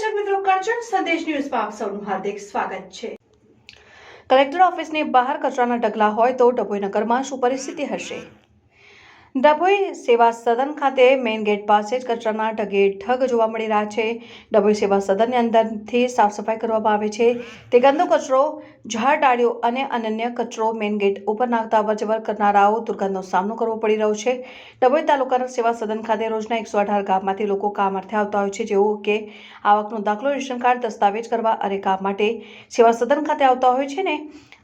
દર્શક મિત્રો કરજણ સંદેશ ન્યૂઝમાં આપ સૌનું હાર્દિક સ્વાગત છે. કલેક્ટર ઓફિસની બહાર કચરાના ઢગલા હોય તો ડભોઈ નગરમાં શું પરિસ્થિતિ હશે? ડભોઈ સેવા સદન ખાતે મેઇન ગેટ પાસે જ કચરાના ઢગે ઢગ જોવા મળી રહ્યા છે. ડભોઈ સેવા સદનની અંદરથી સાફ સફાઈ કરવામાં આવે છે. તે ગંદો કચરો, ઝાડ, ડાળીઓ અને અનન્ય કચરો મેઇન ગેટ ઉપર નાખતા અવરજવર કરનારાઓ દુર્ગંધનો સામનો કરવો પડી રહ્યો છે. ડભોઈ તાલુકાના સેવા સદન ખાતે રોજના એકસો અઢાર ગામમાંથી લોકો કામ અર્થે આવતા હોય છે. જેઓ કે આવકનો દાખલો રેશન કાર્ડ દસ્તાવેજ કરવા અને કામ માટે સેવા સદન ખાતે આવતા હોય છે ને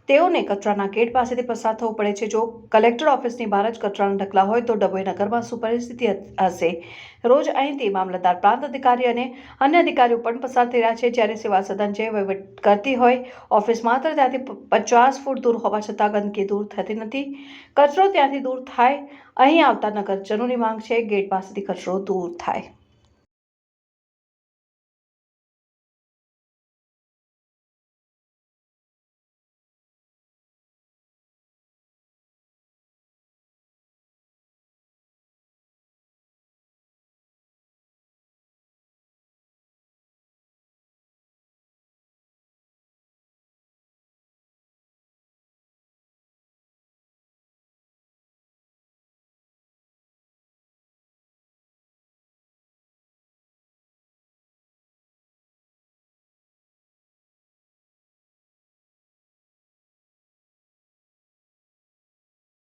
તેઓને કચરાના ગેટ પાસેથી પસાર થવું પડે છે. જો કલેક્ટર ઓફિસની બહાર જ કચરાના ઢગલા હોય તો ડભોઈ નગરમાં શું પરિસ્થિતિ હશે. રોજ અહીંથી મામલતદાર, પ્રાંત અધિકારી અને અન્ય અધિકારીઓ પણ પસાર થઈ રહ્યા છે. જ્યારે સેવા સદન જે વહીવટ કરતી હોય, ઓફિસ માત્ર ત્યાંથી પચાસ ફૂટ દૂર હોવા છતાં ગંદકી દૂર થતી નથી. કચરો ત્યાંથી દૂર થાય. અહીં આવતા નગરજનોની માંગ છે, ગેટ પાસેથી કચરો દૂર થાય.